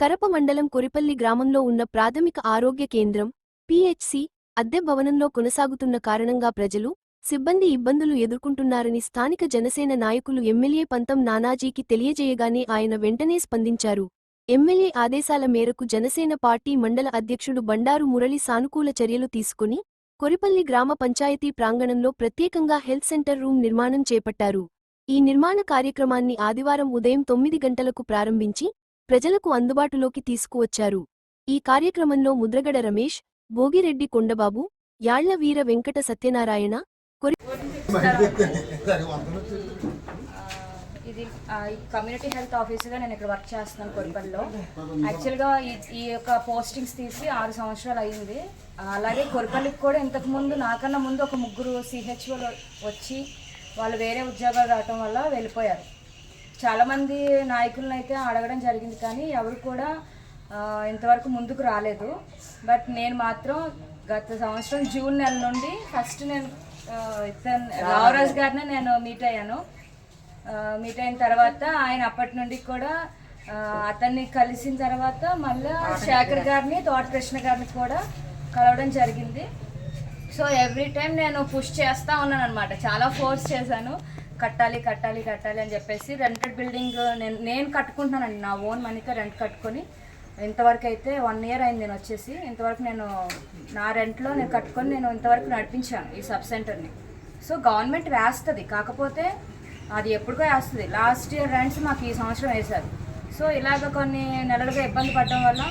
కరప మండలం కొరిపల్లి గ్రామంలో ఉన్న ప్రాథమిక ఆరోగ్య కేంద్రం పిహెచ్సి అద్దె భవనంలో కొనసాగుతున్న కారణంగా ప్రజలు సిబ్బంది ఇబ్బందులు ఎదుర్కొంటున్నారని స్థానిక జనసేన నాయకులు ఎమ్మెల్యే పంతం నానాజీకి తెలియజేయగానే ఆయన వెంటనే స్పందించారు. ఎమ్మెల్యే ఆదేశాల మేరకు జనసేన పార్టీ మండల అధ్యక్షుడు బండారు మురళి సానుకూల చర్యలు తీసుకుని కొరిపల్లి గ్రామ పంచాయతీ ప్రాంగణంలో ప్రత్యేకంగా హెల్త్ సెంటర్ రూమ్ నిర్మాణం చేపట్టారు. ఈ నిర్మాణ కార్యక్రమాన్ని ఆదివారం ఉదయం తొమ్మిది గంటలకు ప్రారంభించి ప్రజలకు అందుబాటులోకి తీసుకువచ్చారు. ఈ కార్యక్రమంలో ముద్రగడ రమేష్ భోగిరెడ్డి కొండబాబు యాళ్ళ వీర వెంకట సత్యనారాయణ ఇది కమ్యూనిటీ హెల్త్ ఆఫీసర్గా నేను ఇక్కడ వర్క్ చేస్తున్నాను కొరిపల్లిలో యాక్చువల్గా ఈ యొక్క పోస్టింగ్స్ తీసి ఆరు సంవత్సరాలు అయింది. అలాగే కొరిపల్లికి కూడా ఇంతకుముందు నాకన్నా ముందు ఒక ముగ్గురు సిహెచ్ఓలు వచ్చి వాళ్ళు వేరే ఉద్యోగాలు రావటం వల్ల వెళ్ళిపోయారు. చాలామంది నాయకులను అయితే అడగడం జరిగింది కానీ ఎవరు కూడా ఇంతవరకు ముందుకు రాలేదు. బట్ నేను మాత్రం గత సంవత్సరం జూన్ నెల నుండి ఫస్ట్ నేను ఇతను రావరాజ్ గారిని నేను మీట్ అయ్యాను. మీట్ అయిన తర్వాత ఆయన అప్పటి నుండి కూడా అతన్ని కలిసిన తర్వాత మళ్ళీ శేఖర్ గారిని తోట కృష్ణ గారిని కూడా కలవడం జరిగింది. సో ఎవ్రీ టైం నేను పుష్ చేస్తూ ఉన్నాను అనమాట చాలా ఫోర్స్ చేశాను. కట్టాలి కట్టాలి కట్టాలి అని చెప్పేసి రెంటెడ్ బిల్డింగ్ నేను నేను కట్టుకుంటున్నానండి. నా ఓన్ మనీతో రెంట్ కట్టుకొని ఇంతవరకు అయితే వన్ ఇయర్ అయింది నేను వచ్చేసి. ఇంతవరకు నేను నా రెంట్లో నేను కట్టుకొని నేను ఇంతవరకు నడిపించాను ఈ సబ్ సెంటర్ని సో గవర్నమెంట్ వేస్తుంది. కాకపోతే అది ఎప్పటికో వేస్తుంది. లాస్ట్ ఇయర్ రెంట్స్ మాకు ఈ సంవత్సరం వేశారు. సో ఇలాగ కొన్ని నెలలుగా ఇబ్బంది పడడం వల్ల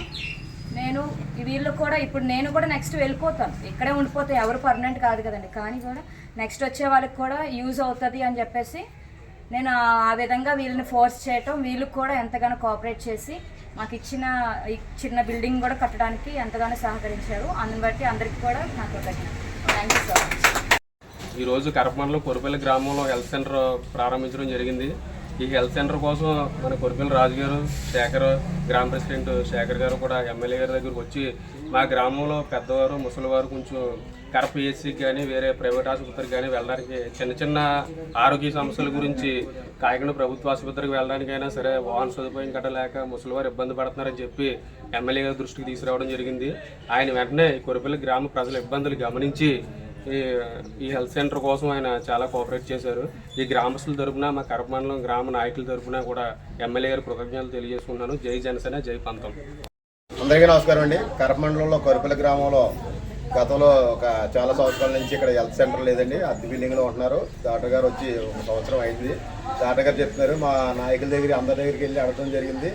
నేను వీళ్ళు కూడా ఇప్పుడు నేను కూడా నెక్స్ట్ వెళ్ళిపోతాను. ఇక్కడే ఉండిపోతే ఎవరు పర్మనెంట్ కాదు కదండి. కానీ కూడా నెక్స్ట్ వచ్చే వాళ్ళకి కూడా యూజ్ అవుతుంది అని చెప్పేసి నేను ఆ- విధంగా వీళ్ళని ఫోర్స్ చేయటం వీళ్ళు కూడా ఎంతగానో కోఆపరేట్ చేసి మాకు ఇచ్చిన చిన్న బిల్డింగ్ కూడా కట్టడానికి ఎంతగానో సహకరించారు. అందుని బట్టి అందరికీ కూడా నాకు థ్యాంక్ యూ సో మచ్ ఈరోజు కరపమండలం కొరపల్లి గ్రామంలో హెల్త్ సెంటర్ ప్రారంభించడం జరిగింది. ఈ హెల్త్ సెంటర్ కోసం మన కొరిపల్లి రాజు గారు శేఖర్ గ్రామ ప్రెసిడెంట్ శేఖర్ గారు కూడా ఎమ్మెల్యే గారి దగ్గరకు వచ్చి మా గ్రామంలో పెద్దవారు ముసలివారు కొంచెం కర పిహెచ్సికి కానీ వేరే ప్రైవేట్ ఆసుపత్రికి కానీ వెళ్ళడానికి చిన్న చిన్న ఆరోగ్య సమస్యల గురించి కాకినాడ ప్రభుత్వ ఆసుపత్రికి వెళ్ళడానికైనా సరే వాహన సదుపాయం కట్టలేక ముసలివారు ఇబ్బంది పడుతున్నారని చెప్పి ఎమ్మెల్యే గారి దృష్టికి తీసుకురావడం జరిగింది. ఆయన వెంటనే కొరిపల్లి గ్రామ ప్రజల ఇబ్బందులు గమనించి ఈ ఈ హెల్త్ సెంటర్ కోసం ఆయన చాలా కోఆపరేట్ చేశారు. ఈ గ్రామస్తుల తరపున మా కరప మండలం గ్రామ నాయకుల తరపున కూడా ఎమ్మెల్యే గారి కృతజ్ఞతలు తెలియజేసుకున్నాను జై జనసేన జై పంతం అందరికీ నమస్కారం అండి. కరపమండలంలో కరుపల్లి గ్రామంలో గతంలో ఒక చాలా సంవత్సరాల నుంచి ఇక్కడ హెల్త్ సెంటర్ లేదండి. అద్దె బిల్డింగ్లో ఉంటున్నారు. డాక్టర్ గారు వచ్చి ఒక సంవత్సరం అయింది. డాక్టర్ గారు చెప్తున్నారు మా నాయకుల దగ్గర అందరి దగ్గరికి వెళ్ళి అడగడం జరిగింది.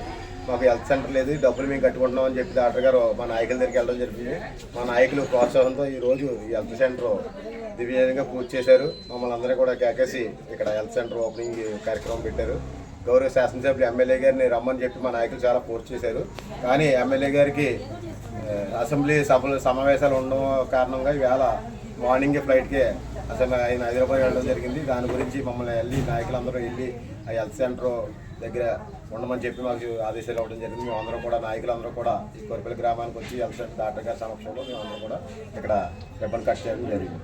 మాకు హెల్త్ సెంటర్ లేదు డబ్బులు మేము కట్టుకుంటున్నాం అని చెప్పి డాక్టర్ గారు మా నాయకుల దగ్గరికి వెళ్ళడం జరిగింది. మా నాయకులు ప్రోత్సాహంతో ఈ రోజు ఈ హెల్త్ సెంటర్ దివ్యంగా పూర్తి చేశారు. మమ్మల్ని అందరూ కూడా కేకేసి ఇక్కడ హెల్త్ సెంటర్ ఓపెనింగ్ కార్యక్రమం పెట్టారు. గౌరవ శాసనసభ్యులు ఎమ్మెల్యే గారిని రమ్మని చెప్పి మా నాయకులు చాలా పూర్తి చేశారు. కానీ ఎమ్మెల్యే గారికి అసెంబ్లీ సభలు సమావేశాలు ఉండడం కారణంగా ఈవేళ మార్నింగ్ ఫ్లైట్కే అసెంబ్లీ ఆయన హైదరాబాద్ వెళ్ళడం జరిగింది. దాని గురించి మమ్మల్ని వెళ్ళి నాయకులందరూ వెళ్ళి ఆ హెల్త్ సెంటర్ దగ్గర ఉండమని చెప్పి మాకు ఆదేశాలు ఇవ్వడం జరిగింది. మేమందరం కూడా నాయకులందరూ కూడా ఈ కొరిపల్లి గ్రామానికి వచ్చి ఎల్సెట్ డాక్టర్ గారి సమక్షంలో మేమందరం కూడా ఇక్కడ రిబ్బన్ కట్ చేయడం జరిగింది.